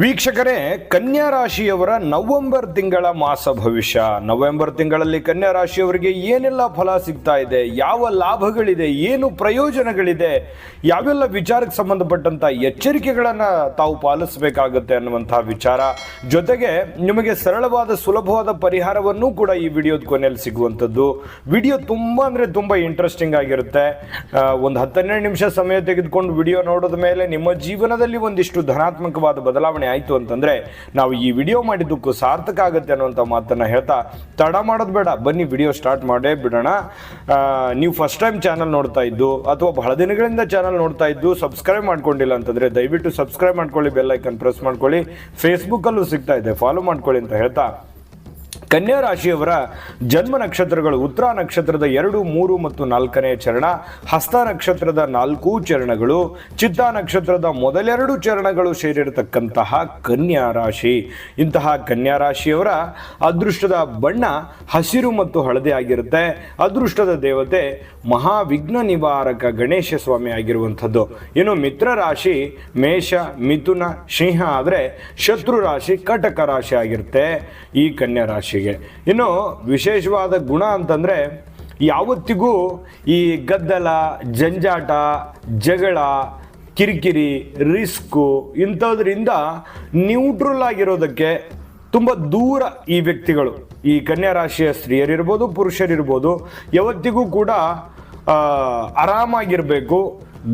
ವೀಕ್ಷಕರೇ, ಕನ್ಯಾ ರಾಶಿಯವರ ನವೆಂಬರ್ ತಿಂಗಳ ಮಾಸ ಭವಿಷ್ಯ. ನವೆಂಬರ್ ತಿಂಗಳಲ್ಲಿ ಕನ್ಯಾ ರಾಶಿಯವರಿಗೆ ಏನೆಲ್ಲ ಫಲ ಸಿಗ್ತಾ ಇದೆ, ಯಾವ ಲಾಭಗಳಿದೆ, ಏನು ಪ್ರಯೋಜನಗಳಿದೆ, ಯಾವೆಲ್ಲ ವಿಚಾರಕ್ಕೆ ಸಂಬಂಧಪಟ್ಟಂತ ಎಚ್ಚರಿಕೆಗಳನ್ನು ತಾವು ಪಾಲಿಸಬೇಕಾಗುತ್ತೆ ಅನ್ನುವಂತಹ ವಿಚಾರ. ಜೊತೆಗೆ ನಿಮಗೆ ಸರಳವಾದ, ಸುಲಭವಾದ ಪರಿಹಾರವನ್ನು ಕೂಡ ಈ ವಿಡಿಯೋದ ಕೊನೆಯಲ್ಲಿ ಸಿಗುವಂಥದ್ದು. ವಿಡಿಯೋ ತುಂಬ ಅಂದರೆ ತುಂಬ ಇಂಟ್ರೆಸ್ಟಿಂಗ್ ಆಗಿರುತ್ತೆ. ಒಂದು ಹತ್ತೆರಡು ನಿಮಿಷ ಸಮಯ ತೆಗೆದುಕೊಂಡು ವಿಡಿಯೋ ನೋಡಿದ ಮೇಲೆ ನಿಮ್ಮ ಜೀವನದಲ್ಲಿ ಒಂದಿಷ್ಟು ಧನಾತ್ಮಕವಾದ ಬದಲಾವಣೆ ಆಯಿತು ಅಂತಂದರೆ ನಾವು ಈ ವಿಡಿಯೋ ಮಾಡಿದ್ದಕ್ಕೂ ಸಾರ್ಥಕ ಆಗುತ್ತೆ ಅನ್ನುವಂಥ ಮಾತನ್ನು ಹೇಳ್ತಾ ತಡ ಮಾಡೋದು ಬೇಡ. ಬನ್ನಿ ವಿಡಿಯೋ ಸ್ಟಾರ್ಟ್ ಮಾಡೇ ಬಿಡೋಣ. ನೀವು ಫಸ್ಟ್ ಟೈಮ್ ಚಾನಲ್ ನೋಡ್ತಾ ಇದ್ದು ಅಥವಾ ಬಹಳ ದಿನಗಳಿಂದ ಚಾನಲ್ ನೋಡ್ತಾ ಇದ್ದು ಸಬ್ಸ್ಕ್ರೈಬ್ ಮಾಡ್ಕೊಂಡಿಲ್ಲ ಅಂತಂದರೆ ದಯವಿಟ್ಟು ಸಬ್ಸ್ಕ್ರೈಬ್ ಮಾಡ್ಕೊಳ್ಳಿ ಬೆಲ್ ಐಕನ್ ಪ್ರೆಸ್ ಮಾಡ್ಕೊಳ್ಳಿ. ಫೇಸ್ಬುಕ್ಕಲ್ಲೂ ಸಿಗ್ತಾ ಇದೆ. ಫಾಲೋ ಮಾಡ್ಕೊಳ್ಳಿ ಅಂತ ಹೇಳ್ತಾ ಕನ್ಯಾ ರಾಶಿಯವರ ಜನ್ಮ ನಕ್ಷತ್ರಗಳು ಉತ್ತರ ನಕ್ಷತ್ರದ ಎರಡು, ಮೂರು ಮತ್ತು ನಾಲ್ಕನೇ ಚರಣ, ಹಸ್ತ ನಕ್ಷತ್ರದ ನಾಲ್ಕು ಚರಣಗಳು, ಚಿತ್ತ ನಕ್ಷತ್ರದ ಮೊದಲೆರಡು ಚರಣಗಳು ಸೇರಿರತಕ್ಕಂತಹ ಕನ್ಯಾ ರಾಶಿ. ಇಂತಹ ಕನ್ಯಾ ರಾಶಿಯವರ ಅದೃಷ್ಟದ ಬಣ್ಣ ಹಸಿರು ಮತ್ತು ಹಳದಿ ಆಗಿರುತ್ತೆ. ಅದೃಷ್ಟದ ದೇವತೆ ಮಹಾವಿಘ್ನ ನಿವಾರಕ ಗಣೇಶ ಸ್ವಾಮಿ ಆಗಿರುವಂಥದ್ದು. ಇನ್ನು ಮಿತ್ರ ರಾಶಿ ಮೇಷ, ಮಿಥುನ, ಸಿಂಹ ಆದರೆ ಶತ್ರು ರಾಶಿ, ಕಟಕ ರಾಶಿ ಆಗಿರುತ್ತೆ. ಈ ಕನ್ಯಾ ರಾಶಿಗೆ ಇನ್ನು ವಿಶೇಷವಾದ ಗುಣ ಅಂತಂದರೆ ಯಾವತ್ತಿಗೂ ಈ ಗದ್ದಲ, ಜಂಜಾಟ, ಜಗಳ, ಕಿರಿಕಿರಿ, ರಿಸ್ಕು ಇಂಥದ್ರಿಂದ ನ್ಯೂಟ್ರಲ್ ಆಗಿರೋದಕ್ಕೆ ತುಂಬ ದೂರ ಈ ವ್ಯಕ್ತಿಗಳು. ಈ ಕನ್ಯಾ ರಾಶಿಯ ಸ್ತ್ರೀಯರಿರ್ಬೋದು, ಪುರುಷರಿರ್ಬೋದು, ಯಾವತ್ತಿಗೂ ಕೂಡ ಆರಾಮಾಗಿರಬೇಕು.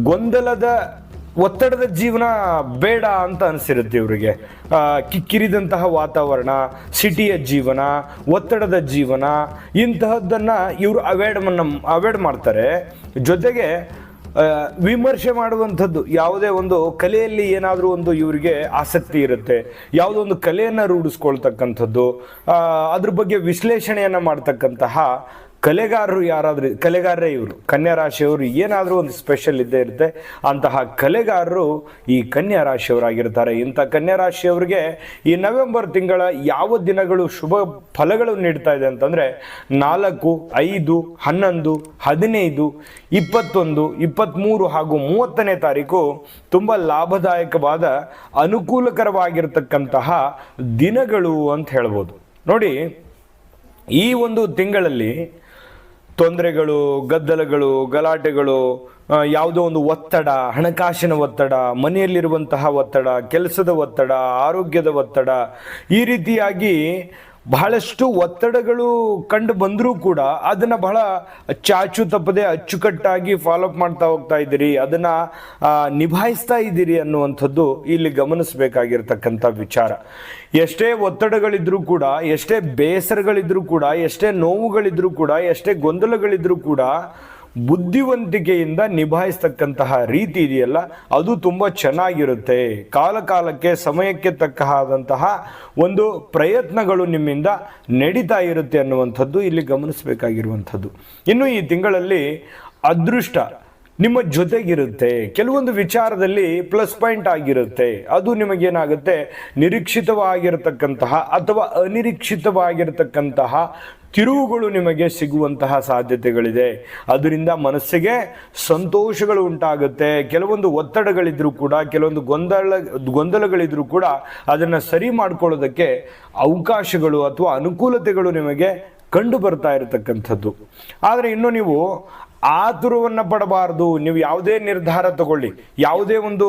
ಗೊಂದಲದ ಒತ್ತಡದ ಜೀವನ ಬೇಡ ಅಂತ ಅನಿಸಿರುತ್ತೆ ಇವರಿಗೆ. ಕಿಕ್ಕಿರಿದಂತಹ ವಾತಾವರಣ, ಸಿಟಿಯ ಜೀವನ, ಒತ್ತಡದ ಜೀವನ, ಇಂತಹದ್ದನ್ನು ಇವರು ಅವಾಯ್ಡ್ ಅವಾಯ್ಡ್ ಮಾಡ್ತಾರೆ. ಜೊತೆಗೆ ವಿಮರ್ಶೆ ಮಾಡುವಂಥದ್ದು ಯಾವುದೇ ಒಂದು ಕಲೆಯಲ್ಲಿ ಏನಾದರೂ ಒಂದು ಇವರಿಗೆ ಆಸಕ್ತಿ ಇರುತ್ತೆ. ಯಾವುದೋ ಒಂದು ಕಲೆಯನ್ನು ರೂಢಿಸ್ಕೊಳ್ತಕ್ಕಂಥದ್ದು ಅದ್ರ ಬಗ್ಗೆ ವಿಶ್ಲೇಷಣೆಯನ್ನು ಮಾಡ್ತಕ್ಕಂತಹ ಕಲೆಗಾರರು ಯಾರಾದರೂ, ಕಲೆಗಾರರೇ ಇವರು ಕನ್ಯಾ ರಾಶಿಯವರು ಏನಾದರೂ ಒಂದು ಸ್ಪೆಷಲ್ ಇದ್ದೇ ಇರುತ್ತೆ, ಅಂತಹ ಕಲೆಗಾರರು ಈ ಕನ್ಯಾ ರಾಶಿಯವರಾಗಿರ್ತಾರೆ ಇಂಥ ಕನ್ಯಾ ರಾಶಿಯವರಿಗೆ ಈ ನವೆಂಬರ್ ತಿಂಗಳ ಯಾವ ದಿನಗಳು ಶುಭ ಫಲಗಳು ನೀಡ್ತಾ ಇದೆ ಅಂತಂದರೆ, ನಾಲ್ಕು, ಐದು, ಹನ್ನೊಂದು, ಹದಿನೈದು, ಇಪ್ಪತ್ತೊಂದು ಇಪ್ಪತ್ತ್ಮೂರು ಹಾಗೂ ಮೂವತ್ತನೇ ತಾರೀಕು ತುಂಬ ಲಾಭದಾಯಕವಾದ, ಅನುಕೂಲಕರವಾಗಿರ್ತಕ್ಕಂತಹ ದಿನಗಳು ಅಂತ ಹೇಳ್ಬೋದು. ನೋಡಿ, ಈ ಒಂದು ತಿಂಗಳಲ್ಲಿ ತೊಂದರೆಗಳು, ಗದ್ದಲಗಳು, ಗಲಾಟೆಗಳು ಯಾವುದೋ ಒಂದು ಒತ್ತಡ, ಹಣಕಾಸಿನ ಒತ್ತಡ, ಮನೆಯಲ್ಲಿರುವಂತಹ ಒತ್ತಡ, ಕೆಲಸದ ಒತ್ತಡ, ಆರೋಗ್ಯದ ಒತ್ತಡ ಈ ರೀತಿಯಾಗಿ ಬಹಳಷ್ಟು ಒತ್ತಡಗಳು ಕಂಡು ಬಂದರೂ ಕೂಡ ಅದನ್ನು ಬಹಳ ಚಾಚು ತಪ್ಪದೆ ಅಚ್ಚುಕಟ್ಟಾಗಿ ಫಾಲೋಅಪ್ ಮಾಡ್ತಾ ಹೋಗ್ತಾ ಇದ್ದೀರಿ, ಅದನ್ನು ನಿಭಾಯಿಸ್ತಾ ಇದ್ದೀರಿ ಅನ್ನುವಂಥದ್ದು ಇಲ್ಲಿ ಗಮನಿಸಬೇಕಾಗಿರ್ತಕ್ಕಂಥ ವಿಚಾರ. ಎಷ್ಟೇ ಒತ್ತಡಗಳಿದ್ರೂ ಕೂಡ, ಎಷ್ಟೇ ಬೇಸರಗಳಿದ್ರೂ ಕೂಡ, ಎಷ್ಟೇ ನೋವುಗಳಿದ್ರೂ ಕೂಡ, ಎಷ್ಟೇ ಗೊಂದಲಗಳಿದ್ರೂ ಕೂಡ ಬುದ್ಧಿವಂತಿಕೆಯಿಂದ ನಿಭಾಯಿಸ್ತಕ್ಕಂತಹ ರೀತಿ ಇದೆಯಲ್ಲ, ಅದು ತುಂಬ ಚೆನ್ನಾಗಿರುತ್ತೆ. ಕಾಲಕಾಲಕ್ಕೆ, ಸಮಯಕ್ಕೆ ತಕ್ಕ ಆದಂತಹ ಒಂದು ಪ್ರಯತ್ನಗಳು ನಿಮ್ಮಿಂದ ನಡೀತಾ ಇರುತ್ತೆ ಅನ್ನುವಂಥದ್ದು ಇಲ್ಲಿ ಗಮನಿಸಬೇಕಾಗಿರುವಂಥದ್ದು. ಇನ್ನು ಈ ತಿಂಗಳಲ್ಲಿ ಅದೃಷ್ಟ ನಿಮ್ಮ ಜೊತೆಗಿರುತ್ತೆ. ಕೆಲವೊಂದು ವಿಚಾರದಲ್ಲಿ ಪ್ಲಸ್ ಪಾಯಿಂಟ್ ಆಗಿರುತ್ತೆ. ಅದು ನಿಮಗೇನಾಗುತ್ತೆ? ನಿರೀಕ್ಷಿತವಾಗಿರತಕ್ಕಂತಹ ಅಥವಾ ಅನಿರೀಕ್ಷಿತವಾಗಿರತಕ್ಕಂತಹ ತಿರುವುಗಳು ನಿಮಗೆ ಸಿಗುವಂತಹ ಸಾಧ್ಯತೆಗಳಿದೆ. ಅದರಿಂದ ಮನಸ್ಸಿಗೆ ಸಂತೋಷಗಳು ಉಂಟಾಗುತ್ತೆ. ಕೆಲವೊಂದು ಒತ್ತಡಗಳಿದ್ರೂ ಕೂಡ, ಕೆಲವೊಂದು ಗೊಂದಲ, ಗೊಂದಲಗಳಿದ್ರೂ ಕೂಡ ಅದನ್ನು ಸರಿ ಮಾಡ್ಕೊಳ್ಳೋದಕ್ಕೆ ಅವಕಾಶಗಳು ಅಥವಾ ಅನುಕೂಲತೆಗಳು ನಿಮಗೆ ಕಂಡು ಬರ್ತಾ ಇರತಕ್ಕಂಥದ್ದು. ಆದರೆ ಇನ್ನು ನೀವು ಆತುರವನ್ನು ಪಡಬಾರ್ದು. ನೀವು ಯಾವುದೇ ನಿರ್ಧಾರ ತಗೊಳ್ಳಿ. ಯಾವುದೇ ಒಂದು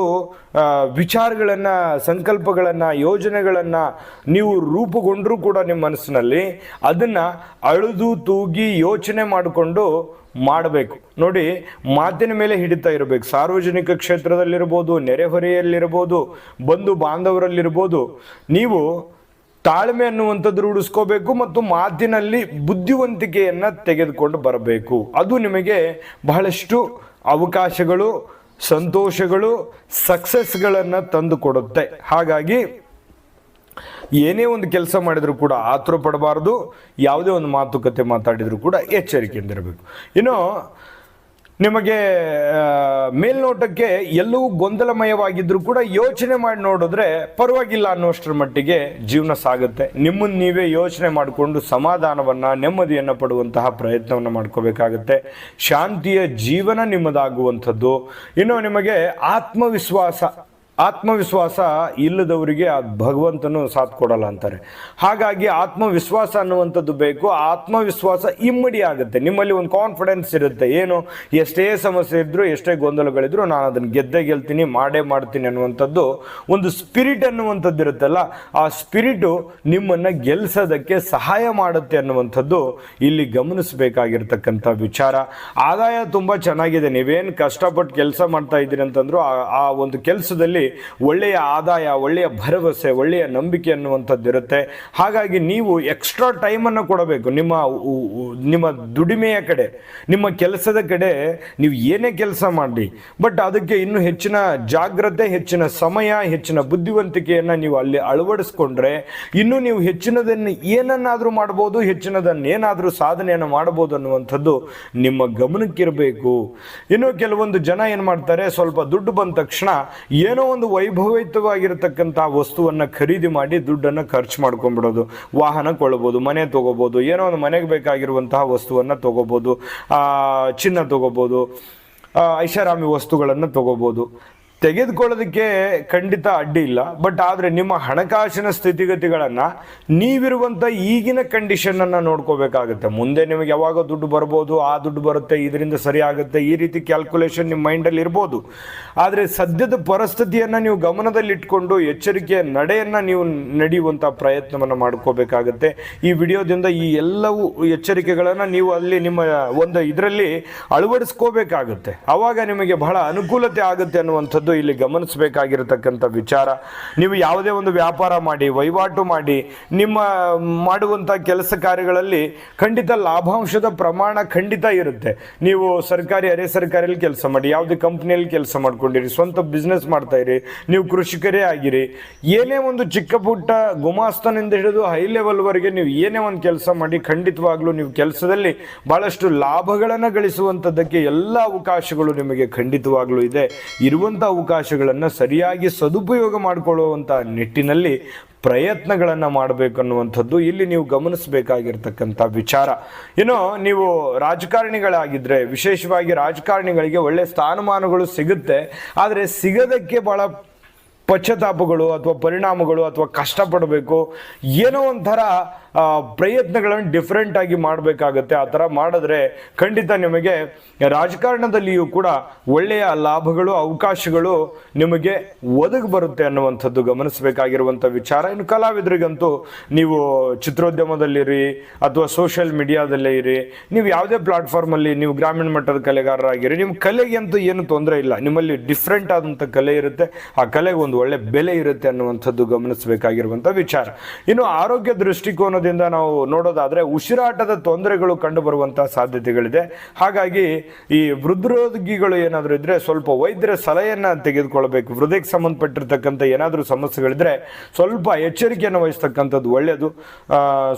ವಿಚಾರಗಳನ್ನು, ಸಂಕಲ್ಪಗಳನ್ನು, ಯೋಜನೆಗಳನ್ನು ನೀವು ರೂಪುಗೊಂಡರೂ ಕೂಡ ನಿಮ್ಮ ಮನಸ್ಸಿನಲ್ಲಿ ಅದನ್ನು ಅಳುದು ತೂಗಿ ಯೋಚನೆ ಮಾಡಿಕೊಂಡು ಮಾಡಬೇಕು. ನೋಡಿ, ಮಾತಿನ ಮೇಲೆ ಹಿಡಿತಾ ಇರಬೇಕು. ಸಾರ್ವಜನಿಕ ಕ್ಷೇತ್ರದಲ್ಲಿರ್ಬೋದು, ನೆರೆಹೊರೆಯಲ್ಲಿರ್ಬೋದು, ಬಂಧು ಬಾಂಧವರಲ್ಲಿರ್ಬೋದು, ನೀವು ತಾಳ್ಮೆ ಅನ್ನುವಂಥದ್ದು ರೂಢಿಸ್ಕೋಬೇಕು ಮತ್ತು ಮಾತಿನಲ್ಲಿ ಬುದ್ಧಿವಂತಿಕೆಯನ್ನು ತೆಗೆದುಕೊಂಡು ಬರಬೇಕು. ಅದು ನಿಮಗೆ ಬಹಳಷ್ಟು ಅವಕಾಶಗಳು, ಸಂತೋಷಗಳು ಸಕ್ಸಸ್ಗಳನ್ನು ತಂದು ಕೊಡುತ್ತೆ ಹಾಗಾಗಿ ಏನೇ ಒಂದು ಕೆಲಸ ಮಾಡಿದರೂ ಕೂಡ ಆತುರ ಪಡಬಾರ್ದು ಯಾವುದೇ ಒಂದು ಮಾತುಕತೆ ಮಾತಾಡಿದರೂ ಕೂಡ ಎಚ್ಚರಿಕೆಯಿಂದಿರಬೇಕು. ಇನ್ನು ನಿಮಗೆ ಮೇಲ್ನೋಟಕ್ಕೆ ಎಲ್ಲವೂ ಗೊಂದಲಮಯವಾಗಿದ್ರೂ ಕೂಡ ಯೋಚನೆ ಮಾಡಿ ನೋಡಿದ್ರೆ ಪರವಾಗಿಲ್ಲ ಅನ್ನೋಷ್ಟರ ಮಟ್ಟಿಗೆ ಜೀವನ ಸಾಗುತ್ತೆ. ನಿಮ್ಮನ್ನು ನೀವೇ ಯೋಚನೆ ಮಾಡಿಕೊಂಡು ಸಮಾಧಾನವನ್ನು, ನೆಮ್ಮದಿಯನ್ನು ಪಡುವಂತಹ ಪ್ರಯತ್ನವನ್ನು ಮಾಡ್ಕೋಬೇಕಾಗತ್ತೆ. ಶಾಂತಿಯ ಜೀವನ ನಿಮ್ಮದಾಗುವಂಥದ್ದು. ಇನ್ನು ನಿಮಗೆ ಆತ್ಮವಿಶ್ವಾಸ ಆತ್ಮವಿಶ್ವಾಸ ಇಲ್ಲದವರಿಗೆ ಆ ಭಗವಂತನು ಸಾಥ್ ಕೊಡಲ್ಲ ಅಂತಾರೆ. ಹಾಗಾಗಿ ಆತ್ಮವಿಶ್ವಾಸ ಅನ್ನುವಂಥದ್ದು ಬೇಕು. ಆತ್ಮವಿಶ್ವಾಸ ಇಮ್ಮಡಿ ಆಗುತ್ತೆ. ನಿಮ್ಮಲ್ಲಿ ಒಂದು ಕಾನ್ಫಿಡೆನ್ಸ್ ಇರುತ್ತೆ. ಏನು, ಎಷ್ಟೇ ಸಮಸ್ಯೆ ಇದ್ದರೂ ಎಷ್ಟೇ ಗೊಂದಲಗಳಿದ್ರು ನಾನು ಅದನ್ನು ಗೆದ್ದೇ ಗೆಲ್ತೀನಿ, ಮಾಡೇ ಮಾಡ್ತೀನಿ ಅನ್ನುವಂಥದ್ದು ಒಂದು ಸ್ಪಿರಿಟ್ ಅನ್ನುವಂಥದ್ದು ಇರುತ್ತಲ್ಲ, ಆ ಸ್ಪಿರಿಟು ನಿಮ್ಮನ್ನು ಗೆಲ್ಸೋದಕ್ಕೆ ಸಹಾಯ ಮಾಡುತ್ತೆ ಅನ್ನುವಂಥದ್ದು ಇಲ್ಲಿ ಗಮನಿಸಬೇಕಾಗಿರ್ತಕ್ಕಂಥ ವಿಚಾರ. ಆದಾಯ ತುಂಬ ಚೆನ್ನಾಗಿದೆ. ನೀವೇನು ಕಷ್ಟಪಟ್ಟು ಕೆಲಸ ಮಾಡ್ತಾ ಇದ್ದೀರಿ ಅಂತಂದ್ರು ಆ ಒಂದು ಕೆಲಸದಲ್ಲಿ ಒಳ್ಳೆಯ ಆದಾಯ, ಒಳ್ಳೆಯ ಭರವಸೆ, ಒಳ್ಳೆಯ ನಂಬಿಕೆ ಅನ್ನುವಂಥದ್ದು ಇರುತ್ತೆ. ಹಾಗಾಗಿ ನೀವು ಎಕ್ಸ್ಟ್ರಾ ಟೈಮನ್ನು ಕೊಡಬೇಕು. ನಿಮ್ಮ ನಿಮ್ಮ ದುಡಿಮೆಯ ಕಡೆ, ನಿಮ್ಮ ಕೆಲಸದ ಕಡೆ ನೀವು ಏನೇ ಕೆಲಸ ಮಾಡಿ ಬಟ್ ಅದಕ್ಕೆ ಇನ್ನೂ ಹೆಚ್ಚಿನ ಜಾಗ್ರತೆ, ಹೆಚ್ಚಿನ ಸಮಯ, ಹೆಚ್ಚಿನ ಬುದ್ಧಿವಂತಿಕೆಯನ್ನು ನೀವು ಅಲ್ಲಿ ಅಳವಡಿಸ್ಕೊಂಡ್ರೆ ಇನ್ನೂ ನೀವು ಹೆಚ್ಚಿನದನ್ನು ಏನನ್ನಾದರೂ ಮಾಡ್ಬೋದು, ಹೆಚ್ಚಿನದನ್ನು ಏನಾದರೂ ಸಾಧನೆಯನ್ನು ಮಾಡ್ಬೋದು ಅನ್ನುವಂಥದ್ದು ನಿಮ್ಮ ಗಮನಕ್ಕಿರಬೇಕು. ಇನ್ನು ಕೆಲವೊಂದು ಜನ ಏನು ಮಾಡ್ತಾರೆ, ಸ್ವಲ್ಪ ದುಡ್ಡು ಬಂದ ತಕ್ಷಣ ಏನೋ ಒಂದು ವೈಭವಯುತವಾಗಿರತಕ್ಕಂಥ ವಸ್ತುವನ್ನು ಖರೀದಿ ಮಾಡಿ ದುಡ್ಡನ್ನು ಖರ್ಚು ಮಾಡ್ಕೊಂಡ್ಬಿಡೋದು. ವಾಹನ ಕೊಳ್ಳಬಹುದು ಮನೆ ತೊಗೋಬೋದು ಏನೋ ಒಂದು ಮನೆಗೆ ಬೇಕಾಗಿರುವಂತಹ ವಸ್ತುವನ್ನು ತಗೋಬಹುದು ಆ, ಚಿನ್ನ ತಗೋಬಹುದು ಆ, ಐಷಾರಾಮಿ ವಸ್ತುಗಳನ್ನು ತಗೋಬಹುದು. ತೆಗೆದುಕೊಳ್ಳೋದಕ್ಕೆ ಖಂಡಿತ ಅಡ್ಡಿ ಇಲ್ಲ. ಬಟ್ ಆದರೆ ನಿಮ್ಮ ಹಣಕಾಸಿನ ಸ್ಥಿತಿಗತಿಗಳನ್ನು ನೀವಿರುವಂಥ ಈಗಿನ ಕಂಡೀಷನನ್ನು ನೋಡ್ಕೋಬೇಕಾಗುತ್ತೆ. ಮುಂದೆ ನಿಮಗೆ ಯಾವಾಗ ದುಡ್ಡು ಬರ್ಬೋದು, ಆ ದುಡ್ಡು ಬರುತ್ತೆ, ಇದರಿಂದ ಸರಿ ಆಗುತ್ತೆ, ಈ ರೀತಿ ಕ್ಯಾಲ್ಕುಲೇಷನ್ ನಿಮ್ಮ ಮೈಂಡಲ್ಲಿ ಇರ್ಬೋದು. ಆದರೆ ಸದ್ಯದ ಪರಿಸ್ಥಿತಿಯನ್ನು ನೀವು ಗಮನದಲ್ಲಿಟ್ಕೊಂಡು ಎಚ್ಚರಿಕೆಯ ನಡೆಯನ್ನು ನೀವು ನಡೆಯುವಂಥ ಪ್ರಯತ್ನವನ್ನು ಮಾಡ್ಕೋಬೇಕಾಗತ್ತೆ. ಈ ವಿಡಿಯೋದಿಂದ ಈ ಎಲ್ಲವೂ ಎಚ್ಚರಿಕೆಗಳನ್ನು ನೀವು ಅಲ್ಲಿ ನಿಮ್ಮ ಒಂದು ಇದರಲ್ಲಿ ಅಳವಡಿಸ್ಕೋಬೇಕಾಗುತ್ತೆ. ಆವಾಗ ನಿಮಗೆ ಬಹಳ ಅನುಕೂಲತೆ ಆಗುತ್ತೆ ಅನ್ನುವಂಥದ್ದು ಇಲ್ಲಿ ಗಮನಿಸಬೇಕಾಗಿರತಕ್ಕಂಥ ವಿಚಾರ. ನೀವು ಯಾವುದೇ ಒಂದು ವ್ಯಾಪಾರ ಮಾಡಿ, ವಹಿವಾಟು ಮಾಡಿ, ನಿಮ್ಮ ಮಾಡುವಂಥ ಕೆಲಸ ಕಾರ್ಯಗಳಲ್ಲಿ ಖಂಡಿತ ಲಾಭಾಂಶದ ಪ್ರಮಾಣ ಖಂಡಿತ ಇರುತ್ತೆ. ನೀವು ಸರ್ಕಾರಿ, ಅರೆ ಸರ್ಕಾರಿಯಲ್ಲಿ ಕೆಲಸ ಮಾಡಿ, ಯಾವುದೇ ಕಂಪ್ನಿಯಲ್ಲಿ ಕೆಲಸ ಮಾಡ್ಕೊಂಡಿರಿ, ಸ್ವಂತ ಬಿಸ್ನೆಸ್ ಮಾಡ್ತಾ ಇರಿ, ನೀವು ಕೃಷಿಕರೇ ಆಗಿರಿ, ಏನೇ ಒಂದು ಚಿಕ್ಕ ಪುಟ್ಟ ಗುಮಾಸ್ತನಿಂದ ಹಿಡಿದು ಹೈ ಲೆವೆಲ್ವರೆಗೆ ನೀವು ಏನೇ ಒಂದು ಕೆಲಸ ಮಾಡಿ ಖಂಡಿತವಾಗ್ಲೂ ನೀವು ಕೆಲಸದಲ್ಲಿ ಬಹಳಷ್ಟು ಲಾಭಗಳನ್ನು ಗಳಿಸುವಂಥದ್ದಕ್ಕೆ ಎಲ್ಲ ಅವಕಾಶಗಳು ನಿಮಗೆ ಖಂಡಿತವಾಗ್ಲೂ ಇದೆ. ಇರುವಂಥ ಅವಕಾಶಗಳನ್ನು ಸರಿಯಾಗಿ ಸದುಪಯೋಗ ಮಾಡಿಕೊಳ್ಳುವಂಥ ನಿಟ್ಟಿನಲ್ಲಿ ಪ್ರಯತ್ನಗಳನ್ನು ಮಾಡಬೇಕನ್ನುವಂಥದ್ದು ಇಲ್ಲಿ ನೀವು ಗಮನಿಸಬೇಕಾಗಿರ್ತಕ್ಕಂಥ ವಿಚಾರ. ಇನ್ನು ನೀವು ರಾಜಕಾರಣಿಗಳಾಗಿದ್ದರೆ ವಿಶೇಷವಾಗಿ ರಾಜಕಾರಣಿಗಳಿಗೆ ಒಳ್ಳೆ ಸ್ಥಾನಮಾನಗಳು ಸಿಗುತ್ತೆ. ಆದರೆ ಸಿಗೋದಕ್ಕೆ ಭಾಳ ಪಶ್ಚಾತ್ತಾಪಗಳು ಅಥವಾ ಪರಿಣಾಮಗಳು ಅಥವಾ ಕಷ್ಟಪಡಬೇಕು. ಏನೋ ಒಂಥರ ಪ್ರಯತ್ನಗಳನ್ನು ಡಿಫ್ರೆಂಟ್ ಆಗಿ ಮಾಡಬೇಕಾಗತ್ತೆ. ಆ ಥರ ಮಾಡಿದ್ರೆ ಖಂಡಿತ ನಿಮಗೆ ರಾಜಕಾರಣದಲ್ಲಿಯೂ ಕೂಡ ಒಳ್ಳೆಯ ಲಾಭಗಳು, ಅವಕಾಶಗಳು ನಿಮಗೆ ಒದಗಿ ಬರುತ್ತೆ ಅನ್ನುವಂಥದ್ದು ಗಮನಿಸಬೇಕಾಗಿರುವಂಥ ವಿಚಾರ. ಇನ್ನು ಕಲಾವಿದರಿಗಂತೂ ನೀವು ಚಿತ್ರೋದ್ಯಮದಲ್ಲಿರಿ ಅಥವಾ ಸೋಷಿಯಲ್ ಮೀಡಿಯಾದಲ್ಲೇ ಇರಿ, ನೀವು ಯಾವುದೇ ಪ್ಲಾಟ್ಫಾರ್ಮಲ್ಲಿ ನೀವು ಗ್ರಾಮೀಣ ಮಟ್ಟದ ಕಲೆಗಾರರಾಗಿರಿ, ನಿಮ್ಮ ಕಲೆಗೆ ಅಂತೂ ಏನು ತೊಂದರೆ ಇಲ್ಲ. ನಿಮ್ಮಲ್ಲಿ ಡಿಫ್ರೆಂಟ್ ಆದಂಥ ಕಲೆ ಇರುತ್ತೆ. ಆ ಕಲೆಗೆ ಒಂದು ಒಳ್ಳೆ ಬೆಲೆ ಇರುತ್ತೆ ಅನ್ನುವಂಥದ್ದು ಗಮನಿಸಬೇಕಾಗಿರುವಂಥ ವಿಚಾರ. ಇನ್ನು ಆರೋಗ್ಯ ದೃಷ್ಟಿಕೋನದಿಂದ ನಾವು ನೋಡೋದಾದ್ರೆ ಉಸಿರಾಟದ ತೊಂದರೆಗಳು ಕಂಡು ಬರುವಂತಹ ಸಾಧ್ಯತೆಗಳಿದೆ. ಹಾಗಾಗಿ ಈ ಹೃದ್ರೋಗಿಗಳು ಏನಾದರೂ ಇದ್ರೆ ಸ್ವಲ್ಪ ವೈದ್ಯರ ಸಲಹೆಯನ್ನು ತೆಗೆದುಕೊಳ್ಬೇಕು. ಹೃದಯಕ್ಕೆ ಸಂಬಂಧಪಟ್ಟಿರ್ತಕ್ಕಂಥ ಏನಾದರೂ ಸಮಸ್ಯೆಗಳಿದ್ರೆ ಸ್ವಲ್ಪ ಎಚ್ಚರಿಕೆಯನ್ನು ವಹಿಸ್ತಕ್ಕಂಥದ್ದು ಒಳ್ಳೆಯದು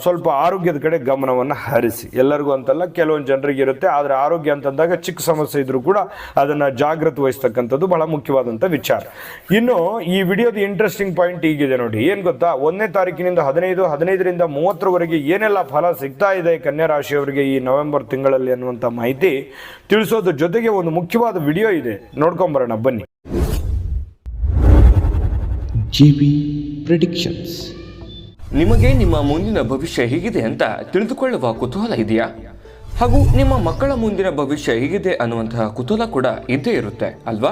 ಸ್ವಲ್ಪ ಆರೋಗ್ಯದ ಕಡೆ ಗಮನವನ್ನು ಹರಿಸಿ. ಎಲ್ಲರಿಗೂ ಅಂತಲ್ಲ, ಕೆಲವೊಂದು ಜನರಿಗೆ ಇರುತ್ತೆ, ಆದರೆ ಆರೋಗ್ಯ ಅಂತಂದಾಗ ಚಿಕ್ಕ ಸಮಸ್ಯೆ ಇದ್ರೂ ಕೂಡ ಅದನ್ನು ಜಾಗೃತಿ ವಹಿಸ್ತಕ್ಕಂಥದ್ದು ಬಹಳ ಮುಖ್ಯವಾದಂಥ ವಿಚಾರ. ಇನ್ನು ಈ ವಿಡಿಯೋದ ಇಂಟ್ರೆಸ್ಟಿಂಗ್ ಪಾಯಿಂಟ್ ಈಗಿದೆ ನೋಡಿ. ಏನು ಗೊತ್ತಾ? ಒಂದನೇ ತಾರೀಕಿನಿಂದ ಹದಿನೈದು, ಹದಿನೈದರಿಂದ ಮೂವತ್ತರವರೆಗೆ ಏನೆಲ್ಲ ಫಲ ಸಿಗ್ತಾ ಇದೆ ಕನ್ಯಾ ರಾಶಿಯವರಿಗೆ ಈ ನವೆಂಬರ್ ತಿಂಗಳಲ್ಲಿ ಅನ್ನುವಂಥ ಮಾಹಿತಿ ತಿಳಿಸೋದ್ರ ಜೊತೆಗೆ ಒಂದು ಮುಖ್ಯವಾದ ವಿಡಿಯೋ ಇದೆ. ನೋಡ್ಕೊಂಬರೋಣ ಬನ್ನಿ. GB predictions. ನಿಮಗೆ ನಿಮ್ಮ ಮುಂದಿನ ಭವಿಷ್ಯ ಹೇಗಿದೆ ಅಂತ ತಿಳಿದುಕೊಳ್ಳುವ ಕುತೂಹಲ ಇದೆಯಾ? ಹಾಗೂ ನಿಮ್ಮ ಮಕ್ಕಳ ಮುಂದಿನ ಭವಿಷ್ಯ ಹೇಗಿದೆ ಅನ್ನುವಂತಹ ಕುತೂಹಲ ಕೂಡ ಇದ್ದೇ ಇರುತ್ತೆ ಅಲ್ವಾ?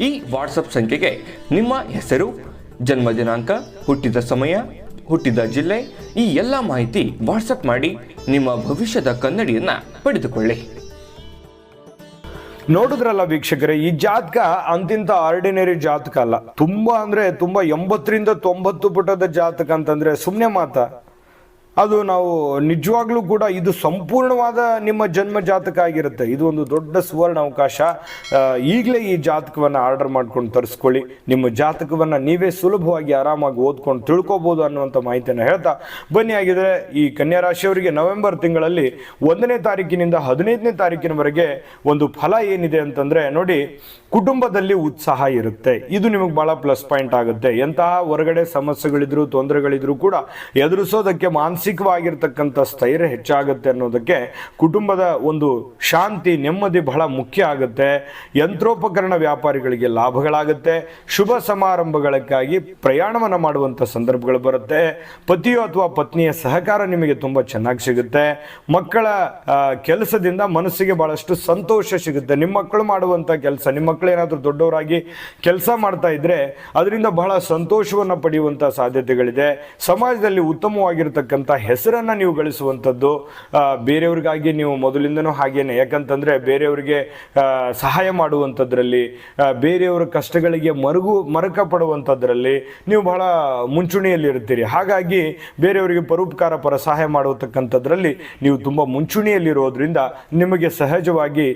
ಈ ವಾಟ್ಸಪ್ ಸಂಖ್ಯೆಗೆ ನಿಮ್ಮ ಹೆಸರು, ಜನ್ಮ ದಿನಾಂಕ, ಹುಟ್ಟಿದ ಸಮಯ, ಹುಟ್ಟಿದ ಜಿಲ್ಲೆ, ಈ ಎಲ್ಲ ಮಾಹಿತಿ ವಾಟ್ಸಪ್ ಮಾಡಿ ನಿಮ್ಮ ಭವಿಷ್ಯದ ಕನ್ನಡಿಯನ್ನ ಪಡೆದುಕೊಳ್ಳಿ. ನೋಡಿದ್ರಲ್ಲ ವೀಕ್ಷಕರೇ, ಈ ಜಾತಕ ಅಂತಿಂತ ಆರ್ಡಿನರಿ ಜಾತಕ ಅಲ್ಲ. ತುಂಬಾ ಅಂದ್ರೆ ತುಂಬಾ ಎಂಬತ್ತರಿಂದ ತೊಂಬತ್ತು ಪುಟದ ಜಾತಕ ಅಂತಂದ್ರೆ ಸುಮ್ಮನೆ ಮಾತಾ ಅದು ನಾವು ನಿಜವಾಗ್ಲೂ ಕೂಡ ಇದು ಸಂಪೂರ್ಣವಾದ ನಿಮ್ಮ ಜನ್ಮ ಜಾತಕ ಆಗಿರುತ್ತೆ. ಇದು ಒಂದು ದೊಡ್ಡ ಸುವರ್ಣ ಅವಕಾಶ ಈಗಲೇ ಈ ಜಾತಕವನ್ನು ಆರ್ಡರ್ ಮಾಡ್ಕೊಂಡು ತರಿಸ್ಕೊಳ್ಳಿ. ನಿಮ್ಮ ಜಾತಕವನ್ನು ನೀವೇ ಸುಲಭವಾಗಿ ಆರಾಮಾಗಿ ಓದ್ಕೊಂಡು ತಿಳ್ಕೊಬೋದು ಅನ್ನುವಂಥ ಮಾಹಿತಿಯನ್ನು ಹೇಳ್ತಾ ಬನ್ನಿ. ಆಗಿದ್ರೆ ಈ ಕನ್ಯಾ ರಾಶಿಯವರಿಗೆ ನವೆಂಬರ್ ತಿಂಗಳಲ್ಲಿ ಒಂದನೇ ತಾರೀಕಿನಿಂದ ಹದಿನೈದನೇ ತಾರೀಕಿನವರೆಗೆ ಒಂದು ಫಲ ಏನಿದೆ ಅಂತಂದರೆ ನೋಡಿ, ಕುಟುಂಬದಲ್ಲಿ ಉತ್ಸಾಹ ಇರುತ್ತೆ. ಇದು ನಿಮಗೆ ಭಾಳ ಪ್ಲಸ್ ಪಾಯಿಂಟ್ ಆಗುತ್ತೆ. ಎಂತಹ ಹೊರಗಡೆ ಸಮಸ್ಯೆಗಳಿದ್ರು, ತೊಂದರೆಗಳಿದ್ರು ಕೂಡ ಎದುರಿಸೋದಕ್ಕೆ ಮಾನಸಿಕವಾಗಿರ್ತಕ್ಕಂಥ ಸ್ಥೈರ್ಯ ಹೆಚ್ಚಾಗುತ್ತೆ ಅನ್ನೋದಕ್ಕೆ ಕುಟುಂಬದ ಒಂದು ಶಾಂತಿ, ನೆಮ್ಮದಿ ಬಹಳ ಮುಖ್ಯ ಆಗುತ್ತೆ. ಯಂತ್ರೋಪಕರಣ ವ್ಯಾಪಾರಿಗಳಿಗೆ ಲಾಭಗಳಾಗುತ್ತೆ. ಶುಭ ಸಮಾರಂಭಗಳಕ್ಕಾಗಿ ಪ್ರಯಾಣವನ್ನು ಮಾಡುವಂಥ ಸಂದರ್ಭಗಳು ಬರುತ್ತೆ. ಪತಿಯು ಅಥವಾ ಪತ್ನಿಯ ಸಹಕಾರ ನಿಮಗೆ ತುಂಬ ಚೆನ್ನಾಗಿ ಸಿಗುತ್ತೆ. ಮಕ್ಕಳ ಕೆಲಸದಿಂದ ಮನಸ್ಸಿಗೆ ಬಹಳಷ್ಟು ಸಂತೋಷ ಸಿಗುತ್ತೆ. ನಿಮ್ಮ ಮಕ್ಕಳು ಮಾಡುವಂಥ ಕೆಲಸ, ನಿಮ್ಮ ಮಕ್ಕಳು ಏನಾದರೂ ದೊಡ್ಡವರಾಗಿ ಕೆಲಸ ಮಾಡ್ತಾ ಇದ್ರೆ ಅದರಿಂದ ಬಹಳ ಸಂತೋಷವನ್ನು ಪಡೆಯುವಂಥ ಸಾಧ್ಯತೆಗಳಿದೆ. ಸಮಾಜದಲ್ಲಿ ಉತ್ತಮವಾಗಿರ್ತಕ್ಕಂಥ ಹೆಸರನ್ನು ನೀವು ಗಳಿಸುವಂಥದ್ದು ಬೇರೆಯವ್ರಿಗಾಗಿ ನೀವು ಮೊದಲಿಂದನೂ ಹಾಗೇನೆ. ಯಾಕಂತಂದರೆ ಬೇರೆಯವರಿಗೆ ಸಹಾಯ ಮಾಡುವಂಥದ್ರಲ್ಲಿ ಬೇರೆಯವರ ಕಷ್ಟಗಳಿಗೆ ಮರುಗು, ಮರಕ ಪಡುವಂಥದ್ರಲ್ಲಿ ನೀವು ಬಹಳ ಮುಂಚೂಣಿಯಲ್ಲಿ ಇರ್ತೀರಿ ಹಾಗಾಗಿ ಬೇರೆಯವರಿಗೆ ಪರೋಪಕಾರ, ಪರ ಸಹಾಯ ಮಾಡತಕ್ಕಂಥದ್ರಲ್ಲಿ ನೀವು ತುಂಬ ಮುಂಚೂಣಿಯಲ್ಲಿರೋದ್ರಿಂದ ನಿಮಗೆ ಸಹಜವಾಗಿ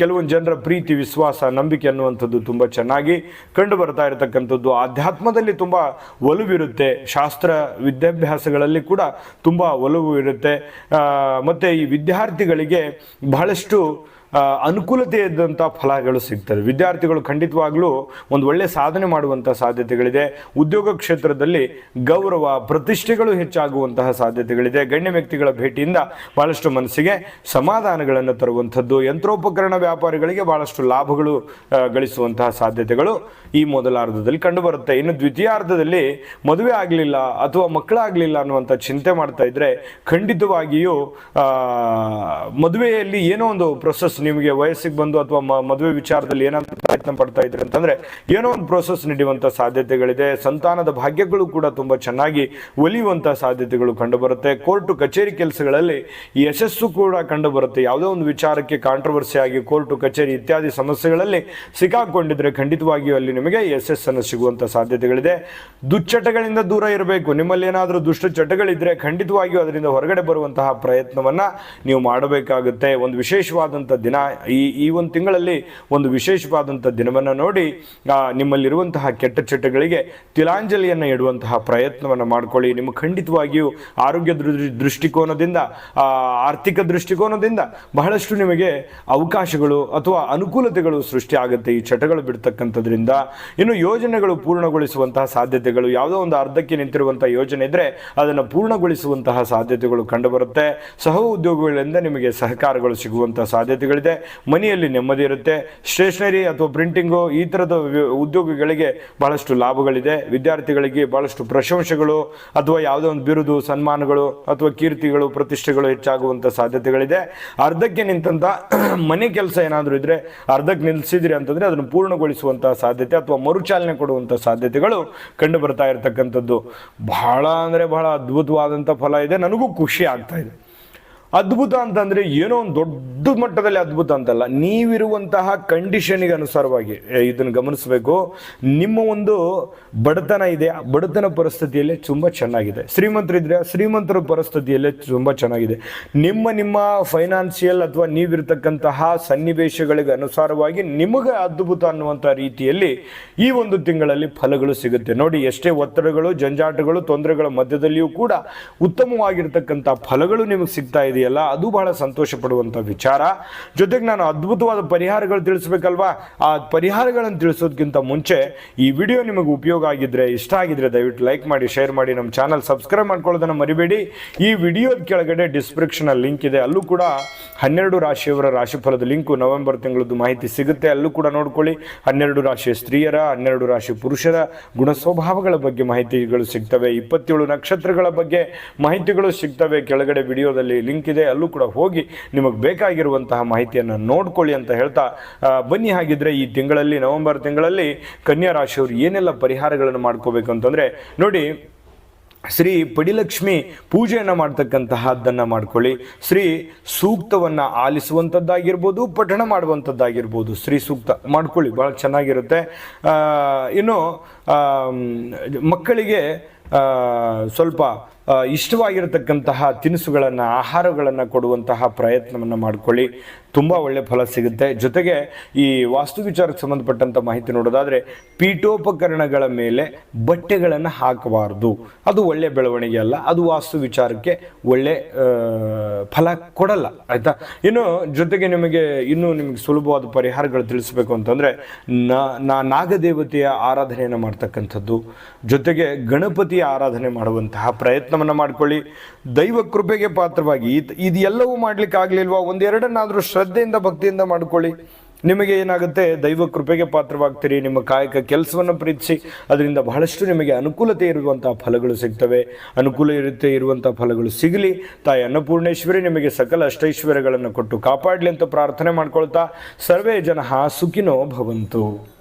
ಕೆಲವೊಂದು ಜನರ ಪ್ರೀತಿ, ವಿಶ್ವಾಸ, ನಂಬಿಕೆ ಅನ್ನುವಂಥದ್ದು ತುಂಬ ಚೆನ್ನಾಗಿ ಕಂಡು ಬರ್ತಾ ಇರತಕ್ಕಂಥದ್ದು. ಆಧ್ಯಾತ್ಮದಲ್ಲಿ ತುಂಬ ಒಲುವಿರುತ್ತೆ. ಶಾಸ್ತ್ರ, ವಿದ್ಯಾಭ್ಯಾಸಗಳಲ್ಲಿ ಕೂಡ ತುಂಬ ಒಲವು ಇರುತ್ತೆ. ಮತ್ತು ಈ ವಿದ್ಯಾರ್ಥಿಗಳಿಗೆ ಬಹಳಷ್ಟು ಅನುಕೂಲತೆ ಇದ್ದಂಥ ಫಲಗಳು ಸಿಗ್ತವೆ. ವಿದ್ಯಾರ್ಥಿಗಳು ಖಂಡಿತವಾಗಲೂ ಒಂದು ಒಳ್ಳೆ ಸಾಧನೆ ಮಾಡುವಂಥ ಸಾಧ್ಯತೆಗಳಿದೆ. ಉದ್ಯೋಗ ಕ್ಷೇತ್ರದಲ್ಲಿ ಗೌರವ, ಪ್ರತಿಷ್ಠೆಗಳು ಹೆಚ್ಚಾಗುವಂತಹ ಸಾಧ್ಯತೆಗಳಿದೆ. ಗಣ್ಯ ವ್ಯಕ್ತಿಗಳ ಭೇಟಿಯಿಂದ ಬಹಳಷ್ಟು ಮನಸ್ಸಿಗೆ ಸಮಾಧಾನಗಳನ್ನು ತರುವಂಥದ್ದು, ಯಂತ್ರೋಪಕರಣ ವ್ಯಾಪಾರಿಗಳಿಗೆ ಬಹಳಷ್ಟು ಲಾಭಗಳು ಗಳಿಸುವಂತಹ ಸಾಧ್ಯತೆಗಳು ಈ ಮೊದಲಾರ್ಧದಲ್ಲಿ ಕಂಡುಬರುತ್ತೆ. ಇನ್ನು ದ್ವಿತೀಯಾರ್ಧದಲ್ಲಿ ಮದುವೆ ಆಗಲಿಲ್ಲ ಅಥವಾ ಮಕ್ಕಳಾಗಲಿಲ್ಲ ಅನ್ನುವಂಥ ಚಿಂತೆ ಮಾಡ್ತಾ ಇದ್ದರೆ ಖಂಡಿತವಾಗಿಯೂ ಮದುವೆಯಲ್ಲಿ ಏನೋ ಒಂದು ಪ್ರೊಸೆಸ್ ನಿಮಗೆ ವಯಸ್ಸಿಗೆ ಬಂದು ಅಥವಾ ಮದುವೆ ವಿಚಾರದಲ್ಲಿ ಏನಾದರೂ ಪ್ರಯತ್ನ ಪಡ್ತಾ ಇದ್ರಿ ಅಂತಂದ್ರೆ ಏನೋ ಒಂದು ಪ್ರೋಸೆಸ್ ನಡೆಯುವಂಥ ಸಾಧ್ಯತೆಗಳಿದೆ. ಸಂತಾನದ ಭಾಗ್ಯಗಳು ಕೂಡ ತುಂಬಾ ಚೆನ್ನಾಗಿ ಒಲಿಯುವಂಥ ಸಾಧ್ಯತೆಗಳು ಕಂಡುಬರುತ್ತೆ. ಕೋರ್ಟು ಕಚೇರಿ ಕೆಲಸಗಳಲ್ಲಿ ಯಶಸ್ಸು ಕೂಡ ಕಂಡುಬರುತ್ತೆ. ಯಾವುದೋ ಒಂದು ವಿಚಾರಕ್ಕೆ ಕಾಂಟ್ರವರ್ಸಿ ಆಗಿ ಕೋರ್ಟು ಕಚೇರಿ ಇತ್ಯಾದಿ ಸಮಸ್ಯೆಗಳಲ್ಲಿ ಸಿಕ್ಕಾಕೊಂಡಿದ್ರೆ ಖಂಡಿತವಾಗಿಯೂ ಅಲ್ಲಿ ನಿಮಗೆ ಯಶಸ್ಸನ್ನು ಸಿಗುವಂಥ ಸಾಧ್ಯತೆಗಳಿದೆ. ದುಶ್ಚಟಗಳಿಂದ ದೂರ ಇರಬೇಕು. ನಿಮ್ಮಲ್ಲಿ ಏನಾದರೂ ದುಷ್ಟ ಚಟಗಳಿದ್ರೆ ಖಂಡಿತವಾಗಿಯೂ ಅದರಿಂದ ಹೊರಗಡೆ ಬರುವಂತಹ ಪ್ರಯತ್ನವನ್ನ ನೀವು ಮಾಡಬೇಕಾಗುತ್ತೆ. ಒಂದು ವಿಶೇಷವಾದಂತಹ ದಿನ ಈ ಈ ಒಂದು ತಿಂಗಳಲ್ಲಿ ಒಂದು ವಿಶೇಷವಾದಂಥ ದಿನವನ್ನು ನೋಡಿ ನಿಮ್ಮಲ್ಲಿರುವಂತಹ ಕೆಟ್ಟ ಚಟಗಳಿಗೆ ತಿಲಾಂಜಲಿಯನ್ನು ಇಡುವಂತಹ ಪ್ರಯತ್ನವನ್ನು ಮಾಡ್ಕೊಳ್ಳಿ. ನಿಮ್ಮ ಖಂಡಿತವಾಗಿಯೂ ಆರೋಗ್ಯ ದೃಷ್ಟಿಕೋನದಿಂದ ಆರ್ಥಿಕ ದೃಷ್ಟಿಕೋನದಿಂದ ಬಹಳಷ್ಟು ನಿಮಗೆ ಅವಕಾಶಗಳು ಅಥವಾ ಅನುಕೂಲತೆಗಳು ಸೃಷ್ಟಿ ಆಗುತ್ತೆ ಈ ಚಟಗಳು ಬಿಡ್ತಕ್ಕಂಥದ್ರಿಂದ. ಇನ್ನು ಯೋಜನೆಗಳು ಪೂರ್ಣಗೊಳಿಸುವಂತಹ ಸಾಧ್ಯತೆಗಳು, ಯಾವುದೋ ಒಂದು ಅರ್ಧಕ್ಕೆ ನಿಂತಿರುವಂತಹ ಯೋಜನೆ ಇದ್ರೆ ಅದನ್ನು ಪೂರ್ಣಗೊಳಿಸುವಂತಹ ಸಾಧ್ಯತೆಗಳು ಕಂಡುಬರುತ್ತೆ. ಸಹ ಉದ್ಯೋಗಗಳಿಂದ ನಿಮಗೆ ಸಹಕಾರಗಳು ಸಿಗುವಂತಹ ಸಾಧ್ಯತೆಗಳಿದೆ. ಮನೆಯಲ್ಲಿ ನೆಮ್ಮದಿ ಇರುತ್ತೆ. ಸ್ಟೇಷನರಿ ಅಥವಾ ಪ್ರಿಂಟಿಂಗು ಈ ಥರದ ಉದ್ಯೋಗಗಳಿಗೆ ಬಹಳಷ್ಟು ಲಾಭಗಳಿದೆ. ವಿದ್ಯಾರ್ಥಿಗಳಿಗೆ ಭಾಳಷ್ಟು ಪ್ರಶಂಸೆಗಳು ಅಥವಾ ಯಾವುದೋ ಒಂದು ಬಿರುದು, ಸನ್ಮಾನಗಳು ಅಥವಾ ಕೀರ್ತಿಗಳು, ಪ್ರತಿಷ್ಠೆಗಳು ಹೆಚ್ಚಾಗುವಂಥ ಸಾಧ್ಯತೆಗಳಿದೆ. ಅರ್ಧಕ್ಕೆ ನಿಂತಂಥ ಮನೆ ಕೆಲಸ ಏನಾದರೂ ಇದ್ದರೆ ಅರ್ಧಕ್ಕೆ ನಿಲ್ಲಿಸಿದ್ರಿ ಅಂತಂದರೆ ಅದನ್ನು ಪೂರ್ಣಗೊಳಿಸುವಂಥ ಸಾಧ್ಯತೆ ಅಥವಾ ಮರುಚಾಲನೆ ಕೊಡುವಂಥ ಸಾಧ್ಯತೆಗಳು ಕಂಡು ಬರ್ತಾ ಇರತಕ್ಕಂಥದ್ದು. ಬಹಳ ಅಂದರೆ ಬಹಳ ಅದ್ಭುತವಾದಂಥ ಫಲ ಇದೆ. ನನಗೂ ಖುಷಿ ಆಗ್ತಾ ಇದೆ. ಅದ್ಭುತ ಅಂತಂದ್ರೆ ಏನೋ ಒಂದು ದೊಡ್ಡ ಮಟ್ಟದಲ್ಲಿ ಅದ್ಭುತ ಅಂತಲ್ಲ. ನೀವಿರುವಂತಹ ಕಂಡೀಷನ್ಗೆ ಅನುಸಾರವಾಗಿ ಇದನ್ನ ಗಮನಿಸಬೇಕು. ನಿಮ್ಮ ಒಂದು ಬಡತನ ಇದೆ. ಬಡತನ ಪರಿಸ್ಥಿತಿಯಲ್ಲೇ ತುಂಬ ಚೆನ್ನಾಗಿದೆ. ಶ್ರೀಮಂತರಿದ್ರೆ ಶ್ರೀಮಂತರ ಪರಿಸ್ಥಿತಿಯಲ್ಲೇ ತುಂಬ ಚೆನ್ನಾಗಿದೆ. ನಿಮ್ಮ ನಿಮ್ಮ ಫೈನಾನ್ಸಿಯಲ್ ಅಥವಾ ನೀವಿರ್ತಕ್ಕಂತಹ ಸನ್ನಿವೇಶಗಳಿಗೆ ಅನುಸಾರವಾಗಿ ನಿಮಗೆ ಅದ್ಭುತ ಅನ್ನುವಂಥ ರೀತಿಯಲ್ಲಿ ಈ ಒಂದು ತಿಂಗಳಲ್ಲಿ ಫಲಗಳು ಸಿಗುತ್ತೆ. ನೋಡಿ, ಎಷ್ಟೇ ಒತ್ತಡಗಳು, ಜಂಜಾಟಗಳು, ತೊಂದರೆಗಳ ಮಧ್ಯದಲ್ಲಿಯೂ ಕೂಡ ಉತ್ತಮವಾಗಿರ್ತಕ್ಕಂಥ ಫಲಗಳು ನಿಮಗೆ ಸಿಗ್ತಾ ಇದೆಯಾ ಇದೆಯಲ್ಲ ಅದು ಬಹಳ ಸಂತೋಷ ಪಡುವಂಥ ವಿಚಾರ. ಜೊತೆಗೆ ನಾನು ಅದ್ಭುತವಾದ ಪರಿಹಾರಗಳು ತಿಳಿಸ್ಬೇಕಲ್ವಾ? ಆ ಪರಿಹಾರಗಳನ್ನು ತಿಳಿಸೋದಕ್ಕಿಂತ ಮುಂಚೆ ಈ ವಿಡಿಯೋ ನಿಮಗೆ ಉಪಯೋಗ ಆಗಿದ್ರೆ, ಇಷ್ಟ ಆಗಿದ್ರೆ ದಯವಿಟ್ಟು ಲೈಕ್ ಮಾಡಿ, ಶೇರ್ ಮಾಡಿ, ನಮ್ಮ ಚಾನಲ್ ಸಬ್ಸ್ಕ್ರೈಬ್ ಮಾಡ್ಕೊಳ್ಳೋದನ್ನು ಮರಿಬೇಡಿ. ಈ ವಿಡಿಯೋದ ಕೆಳಗಡೆ ಡಿಸ್ಕ್ರಿಪ್ಷನಲ್ಲಿ ಲಿಂಕ್ ಇದೆ. ಅಲ್ಲೂ ಕೂಡ ಹನ್ನೆರಡು ರಾಶಿಯವರ ರಾಶಿಫಲದ ಲಿಂಕು ನವೆಂಬರ್ ತಿಂಗಳದ್ದು ಮಾಹಿತಿ ಸಿಗುತ್ತೆ. ಅಲ್ಲೂ ಕೂಡ ನೋಡ್ಕೊಳ್ಳಿ. ಹನ್ನೆರಡು ರಾಶಿ ಸ್ತ್ರೀಯರ, ಹನ್ನೆರಡು ರಾಶಿ ಪುರುಷರ ಗುಣ ಸ್ವಭಾವಗಳ ಬಗ್ಗೆ ಮಾಹಿತಿಗಳು ಸಿಗ್ತವೆ. ಇಪ್ಪತ್ತೇಳು ನಕ್ಷತ್ರಗಳ ಬಗ್ಗೆ ಮಾಹಿತಿಗಳು ಸಿಗ್ತವೆ. ಕೆಳಗಡೆ ವಿಡಿಯೋದಲ್ಲಿ ಲಿಂಕ್ ಇದೆ, ಅಲ್ಲೂ ಕೂಡ ಹೋಗಿ ನಿಮಗೆ ಬೇಕಾಗಿರುವಂತಹ ಮಾಹಿತಿಯನ್ನು ನೋಡ್ಕೊಳ್ಳಿ ಅಂತ ಹೇಳ್ತಾ ಬನ್ನಿ ಹಾಗಿದ್ರೆ ಈ ತಿಂಗಳಲ್ಲಿ, ನವೆಂಬರ್ ತಿಂಗಳಲ್ಲಿ ಕನ್ಯಾ ರಾಶಿಯವರು ಏನೆಲ್ಲ ಪರಿಹಾರಗಳನ್ನು ಮಾಡ್ಕೋಬೇಕು ಅಂತಂದರೆ ನೋಡಿ, ಶ್ರೀ ಪಡಿಲಕ್ಷ್ಮಿ ಪೂಜೆಯನ್ನು ಮಾಡ್ತಕ್ಕಂತಹದ್ದನ್ನು ಮಾಡ್ಕೊಳ್ಳಿ. ಶ್ರೀ ಸೂಕ್ತವನ್ನು ಆಲಿಸುವಂಥದ್ದಾಗಿರ್ಬೋದು ಪಠಣ ಮಾಡುವಂಥದ್ದಾಗಿರ್ಬೋದು ಶ್ರೀ ಸೂಕ್ತ ಮಾಡ್ಕೊಳ್ಳಿ ಭಾಳ ಚೆನ್ನಾಗಿರುತ್ತೆ. ಇನ್ನು ಮಕ್ಕಳಿಗೆ ಸ್ವಲ್ಪ ಇಷ್ಟವಾಗಿರತಕ್ಕಂತಹ ತಿನಿಸುಗಳನ್ನು, ಆಹಾರಗಳನ್ನು ಕೊಡುವಂತಹ ಪ್ರಯತ್ನವನ್ನು ಮಾಡ್ಕೊಳ್ಳಿ. ತುಂಬ ಒಳ್ಳೆಯ ಫಲ ಸಿಗುತ್ತೆ. ಜೊತೆಗೆ ಈ ವಾಸ್ತು ವಿಚಾರಕ್ಕೆ ಸಂಬಂಧಪಟ್ಟಂಥ ಮಾಹಿತಿ ನೋಡೋದಾದರೆ, ಪೀಠೋಪಕರಣಗಳ ಮೇಲೆ ಬಟ್ಟೆಗಳನ್ನು ಹಾಕಬಾರ್ದು. ಅದು ಒಳ್ಳೆ ಬೆಳವಣಿಗೆ ಅಲ್ಲ. ಅದು ವಾಸ್ತು ವಿಚಾರಕ್ಕೆ ಒಳ್ಳೆ ಫಲ ಕೊಡಲ್ಲ. ಆಯಿತಾ? ಇನ್ನು ಜೊತೆಗೆ ನಿಮಗೆ, ಇನ್ನೂ ನಿಮಗೆ ಸುಲಭವಾದ ಪರಿಹಾರಗಳು ತಿಳಿಸ್ಬೇಕು ಅಂತಂದರೆ, ನಾ ನಾಗದೇವತೆಯ ಆರಾಧನೆಯನ್ನು ಮಾಡ್ತಕ್ಕಂಥದ್ದು. ಜೊತೆಗೆ ಗಣಪತಿಯ ಆರಾಧನೆ ಮಾಡುವಂತಹ ಪ್ರಯತ್ನವನ್ನು ಮಾಡ್ಕೊಳ್ಳಿ. ದೈವ ಕೃಪೆಗೆ ಪಾತ್ರವಾಗಿ ಇದು ಇದೆಲ್ಲವೂ ಮಾಡ್ಲಿಕ್ಕೆ ಆಗಲಿಲ್ವಾ? ಒಂದೆರಡನ್ನಾದರೂ ಶ್ರದ್ಧೆಯಿಂದ, ಭಕ್ತಿಯಿಂದ ಮಾಡ್ಕೊಳ್ಳಿ. ನಿಮಗೆ ಏನಾಗುತ್ತೆ? ದೈವ ಕೃಪೆಗೆ ಪಾತ್ರವಾಗ್ತೀರಿ. ನಿಮ್ಮ ಕಾಯಕ ಕೆಲಸವನ್ನು ಪ್ರೀತಿಸಿ, ಅದರಿಂದ ಬಹಳಷ್ಟು ನಿಮಗೆ ಅನುಕೂಲತೆ ಇರುವಂತಹ ಫಲಗಳು ಸಿಗ್ತವೆ. ಅನುಕೂಲ ಇರುತ್ತೆ ಇರುವಂತಹ ಫಲಗಳು ಸಿಗಲಿ. ತಾಯಿ ಅನ್ನಪೂರ್ಣೇಶ್ವರಿ ನಿಮಗೆ ಸಕಲ ಅಷ್ಟೈಶ್ವರ್ಯಗಳನ್ನು ಕೊಟ್ಟು ಕಾಪಾಡಲಿ ಅಂತ ಪ್ರಾರ್ಥನೆ ಮಾಡ್ಕೊಳ್ತಾ, ಸರ್ವೇ ಜನ ಸುಖಿನೋ ಭವಂತು.